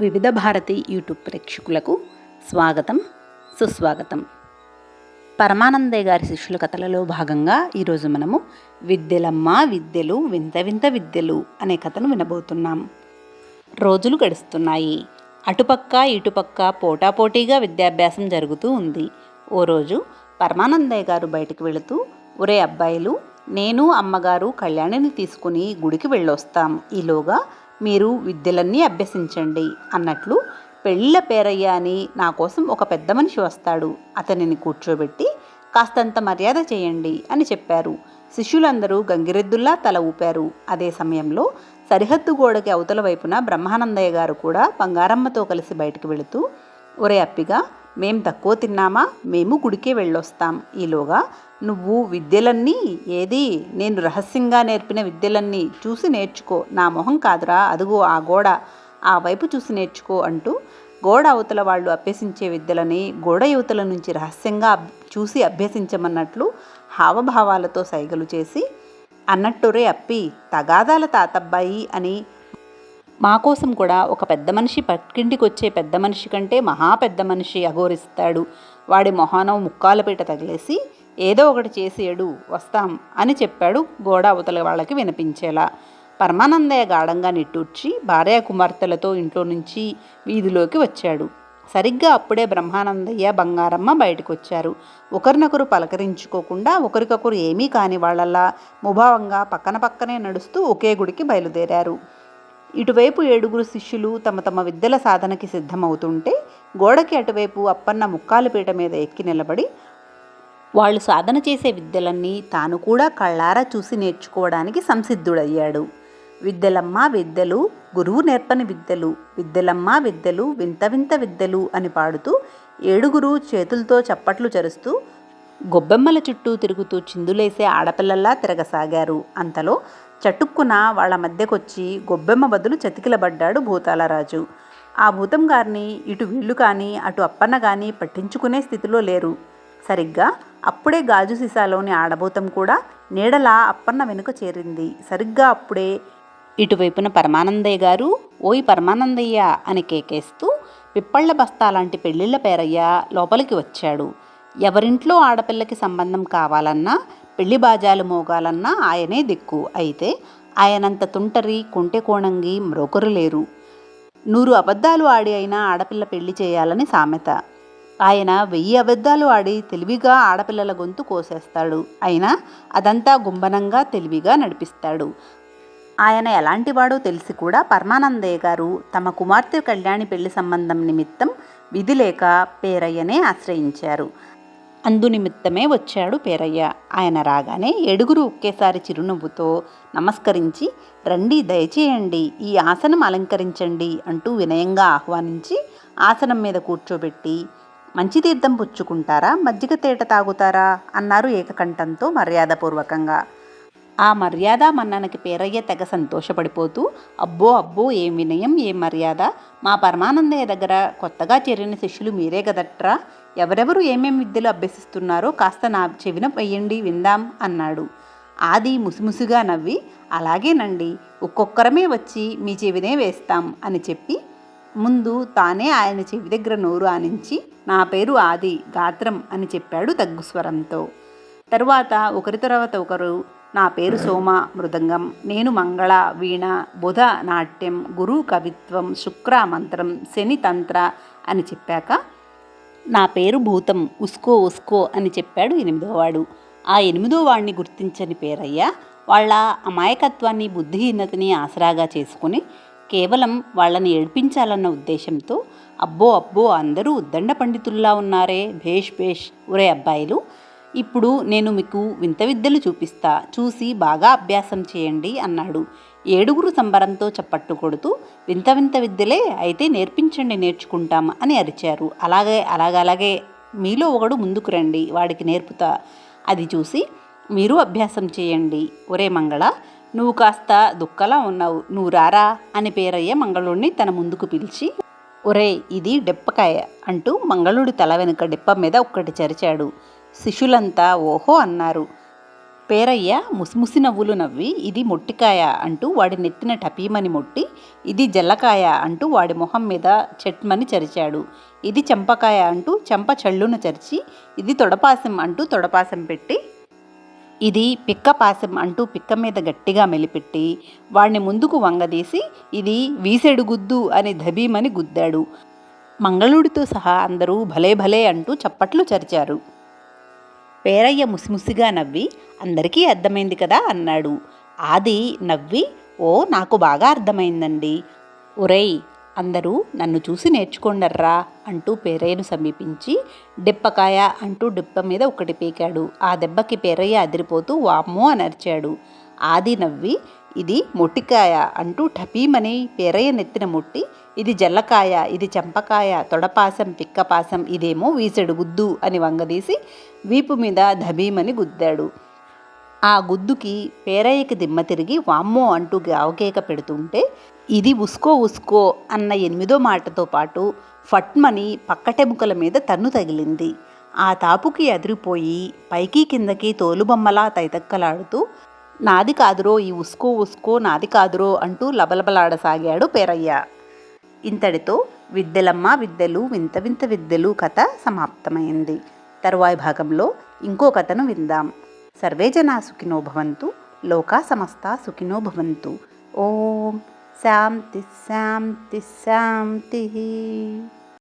వివిధ భారతి యూట్యూబ్ ప్రేక్షకులకు స్వాగతం సుస్వాగతం. పరమానందయ్య గారి శిష్యుల కథలలో భాగంగా ఈరోజు మనము విద్యలమ్మ విద్యలు వింత వింత విద్యలు అనే కథను వినబోతున్నాం. రోజులు గడుస్తున్నాయి. అటుపక్క ఇటుపక్క పోటాపోటీగా విద్యాభ్యాసం జరుగుతూ ఉంది. ఓ రోజు పరమానందయ్య గారు బయటికి వెళుతూ ఒరే అబ్బాయిలు నేను అమ్మగారు కళ్యాణిని తీసుకుని గుడికి వెళ్ళొస్తాం. ఈలోగా మీరు విద్యలన్నీ అభ్యసించండి అన్నట్లు పెళ్ళ పేరయ్య అని నా కోసం ఒక పెద్ద మనిషి వస్తాడు. అతనిని కూర్చోబెట్టి కాస్తంత మర్యాద చేయండి అని చెప్పారు. శిష్యులందరూ గంగిరెద్దుల్లా తల ఊపారు. అదే సమయంలో సరిహద్దు గోడకి అవతల వైపున బ్రహ్మానందయ్య గారు కూడా బంగారమ్మతో కలిసి బయటకు వెళుతూ ఒరే అప్పిగా మేం తక్కువ తిన్నామా? మేము గుడికే వెళ్ళొస్తాం. ఈలోగా నువ్వు విద్యలన్నీ ఏది నేను రహస్యంగా నేర్పిన విద్యలన్నీ చూసి నేర్చుకో. నా మొహం కాదురా అదుగో ఆ గోడ. ఆ వైపు చూసి నేర్చుకో అంటూ గోడ అవతల వాళ్ళు అభ్యసించే విద్యలని గోడ యువతల నుంచి రహస్యంగా చూసి అభ్యసించమన్నట్లు హావభావాలతో సైగలు చేసి అన్నట్టురే అప్పి తగాదాల తాతబ్బాయి అని మా కోసం కూడా ఒక పెద్ద మనిషి పక్కింటికి వచ్చే పెద్ద మనిషి కంటే మహా పెద్ద మనిషి అఘోరిస్తాడు. వాడి మొహానం ముక్కాలపీట తగిలేసి ఏదో ఒకటి చేసేడు వస్తాం అని చెప్పాడు గోడ అవతల వాళ్ళకి వినిపించేలా. పరమానందయ్య గాఢంగా నిట్టూర్చి భార్య కుమార్తెలతో ఇంట్లో నుంచి వీధిలోకి వచ్చాడు. సరిగ్గా అప్పుడే బ్రహ్మానందయ్య బంగారమ్మ బయటకు వచ్చారు ఒకరినొకరు పలకరించుకోకుండా ఒకరికొకరు ఏమీ కాని వాళ్ళలా ముభావంగా పక్కన పక్కనే నడుస్తూ ఒకే గుడికి బయలుదేరారు. ఇటువైపు ఏడుగురు శిష్యులు తమ తమ విద్యల సాధనకి సిద్ధమవుతుంటే గోడకి అటువైపు అప్పన్న ముక్కాలపీట మీద ఎక్కి నిలబడి వాళ్ళు సాధన చేసే విద్యలన్నీ తాను కూడా కళ్ళారా చూసి నేర్చుకోవడానికి సంసిద్ధుడయ్యాడు. విద్యలమ్మ విద్యలు గురువు నేర్పని విద్యలు విద్యలమ్మ విద్యలు వింత వింత విద్యలు అని పాడుతూ ఏడుగురు చేతులతో చప్పట్లు చరుస్తూ గొబ్బెమ్మల చుట్టూ తిరుగుతూ చిందులేసే ఆడపిల్లల్లా తిరగసాగారు. అంతలో చటుక్కున వాళ్ళ మధ్యకొచ్చి గొబ్బెమ్మ బదులు చతికిలబడ్డాడు భూతాలరాజు. ఆ భూతం గారిని ఇటు వీళ్ళు కానీ అటు అప్పన్న కానీ పట్టించుకునే స్థితిలో లేరు. సరిగ్గా అప్పుడే గాజు సీసాలోని ఆడభూతం కూడా నీడలా అప్పన్న వెనుక చేరింది. సరిగ్గా అప్పుడే ఇటువైపున పరమానందయ్య గారు ఓయ్ పరమానందయ్య అని కేకేస్తూ పిప్పళ్ళ బస్తా లాంటి పెళ్ళిళ్ళ పేరయ్య లోపలికి వచ్చాడు. ఎవరింట్లో ఆడపిల్లకి సంబంధం కావాలన్నా పెళ్ళి బాజాలు మోగాలన్నా ఆయనే దిక్కు. అయితే ఆయనంత తుంటరి కుంటె కోణంగి మరొకరు లేరు. నూరు అబద్ధాలు ఆడి అయినా ఆడపిల్ల పెళ్ళి చేయాలని సామెత. ఆయన వెయ్యి అబద్ధాలు ఆడి తెలివిగా ఆడపిల్లల గొంతు కోసేస్తాడు. అయినా అదంతా గుంబనంగా తెలివిగా నడిపిస్తాడు. ఆయన ఎలాంటివాడో తెలిసి కూడా పరమానందయ్య గారు తమ కుమార్తె కళ్యాణి పెళ్ళి సంబంధం నిమిత్తం విధి లేక పేరయ్యనే ఆశ్రయించారు. అందునిమిత్తమే వచ్చాడు పేరయ్య. ఆయన రాగానే ఏడుగురు ఒకేసారి చిరునవ్వుతో నమస్కరించి రండి దయచేయండి ఈ ఆసనం అలంకరించండి అంటూ వినయంగా ఆహ్వానించి ఆసనం మీద కూర్చోబెట్టి మంచి తీర్థం పుచ్చుకుంటారా? మజ్జిగ తేట తాగుతారా? అన్నారు ఏకకంఠంతో మర్యాదపూర్వకంగా. ఆ మర్యాద మన్ననకి పేరయ్య తెగ సంతోషపడిపోతూ అబ్బో అబ్బో ఏం వినయం ఏం మర్యాద? మా పరమానందయ్య దగ్గర కొత్తగా చేరిన శిష్యులు మీరే కదట్రా? ఎవరెవరు ఏమేమి విద్యలు అభ్యసిస్తున్నారో కాస్త నా చెవిన వెయ్యండి విందాం అన్నాడు. ఆది ముసిముసిగా నవ్వి అలాగేనండి ఒక్కొక్కరమే వచ్చి మీ చెవినే వేస్తాం అని చెప్పి ముందు తానే ఆయన చెవి దగ్గర నోరు ఆనించి నా పేరు ఆది గాత్రం అని చెప్పాడు తగ్గుస్వరంతో తరువాత ఒకరి తర్వాత ఒకరు నా పేరు సోమ మృదంగం నేను మంగళ వీణ బుధ నాట్యం గురు కవిత్వం శుక్ర మంత్రం శని తంత్ర అని చెప్పాక నా పేరు భూతం ఉస్కో ఉస్కో అని చెప్పాడు ఎనిమిదోవాడు ఆ ఎనిమిదో వాడిని గుర్తించని పేరయ్య వాళ్ళ అమాయకత్వాన్ని బుద్ధిహీనతని ఆసరాగా చేసుకుని కేవలం వాళ్ళని ఏడ్పించాలన్న ఉద్దేశంతో అబ్బో అబ్బో అందరూ ఉద్దండ పండితుల్లా ఉన్నారే భేష్ భేష్ ఒరే అబ్బాయిలు ఇప్పుడు నేను మీకు వింత విద్యలు చూపిస్తా చూసి బాగా అభ్యాసం చేయండి అన్నాడు. ఏడుగురు సంబరంతో చప్పట్టు కొడుతూ వింత వింత విద్యలే అయితే నేర్పించండి నేర్చుకుంటాం అని అరిచారు. అలాగే అలాగలాగే మీలో ఒకడు ముందుకు రండి వాడికి నేర్పుతా. అది చూసి మీరు అభ్యాసం చేయండి. ఒరే మంగళ నువ్వు కాస్త దుక్కలా ఉన్నావు నువ్వు రారా అని పేరయ్య మంగళుడిని తన ముందుకు పిలిచి ఒరే ఇది డెప్పకాయ అంటూ మంగళుడి తల వెనుక డెప్ప మీద ఒక్కటి చరిచాడు. శిష్యులంతా ఓహో అన్నారు. పేరయ్య ముసిముసి నవ్వులు నవ్వి ఇది మొట్టికాయ అంటూ వాడి నెత్తిన టపీమని మొట్టి ఇది జల్లకాయ అంటూ వాడి మొహం మీద చెట్మని చరిచాడు. ఇది చెంపకాయ అంటూ చెంప చెళ్ళును చరిచి ఇది తొడపాసం అంటూ తొడపాసం పెట్టి ఇది పిక్క పాసం అంటూ పిక్క మీద గట్టిగా మెలిపెట్టి వాడిని ముందుకు వంగదీసి ఇది వీసెడు గుద్దు అని ధబీమని గుద్దాడు. మంగళుడితో సహా అందరూ భలే భలే అంటూ చప్పట్లు చరిచారు. పేరయ్య ముసిముసిగా నవ్వి అందరికీ అర్థమైంది కదా అన్నాడు. ఆది నవ్వి ఓ నాకు బాగా అర్థమైందండి. ఒరేయ్ అందరూ నన్ను చూసి నేర్చుకోండర్రా అంటూ పేరయ్యను సమీపించి డిప్పకాయ అంటూ డిప్ప మీద ఒకటి పీకాడు. ఆ దెబ్బకి పేరయ్య అదిరిపోతూ వామ్మో అని అరిచాడు. ఆది నవ్వి ఇది మొట్టికాయ అంటూ ఠపీమని పేరయ్య నెత్తిన ముట్టి. ఇది జల్లకాయ ఇది చెంపకాయ తొడపాసం పిక్కపాసం ఇదేమో వీసెడు గుద్దు అని వంగదీసి వీపు మీద ధబీమని గుద్దాడు. ఆ గుద్దుకి పేరయ్యకి దిమ్మ తిరిగి వామ్మో అంటూ గావకేక పెడుతుంటే ఇది ఉస్కో ఉస్కో అన్న ఎనిమిదో మాటతో పాటు ఫట్మని పక్కటెముకల మీద తన్ను తగిలింది. ఆ తాపుకి అదిరిపోయి పైకి కిందకి తోలుబొమ్మలా తైతక్కలాడుతూ నాది కాదురో ఈ ఉస్కో ఉస్కో నాది కాదురో అంటూ లబలబలాడసాగాడు పేరయ్య. ఇంతటితో విద్దెలమ్మ విద్యలు వింత వింత విద్దెలు కథ సమాప్తమైంది. తరువాయి భాగంలో ఇంకో కథను విందాం. సర్వే జనా సుఖినో భవంతు లోకా సమస్త సుఖినో భవంతు. ఓం శాంతి శాంతి శాంతి.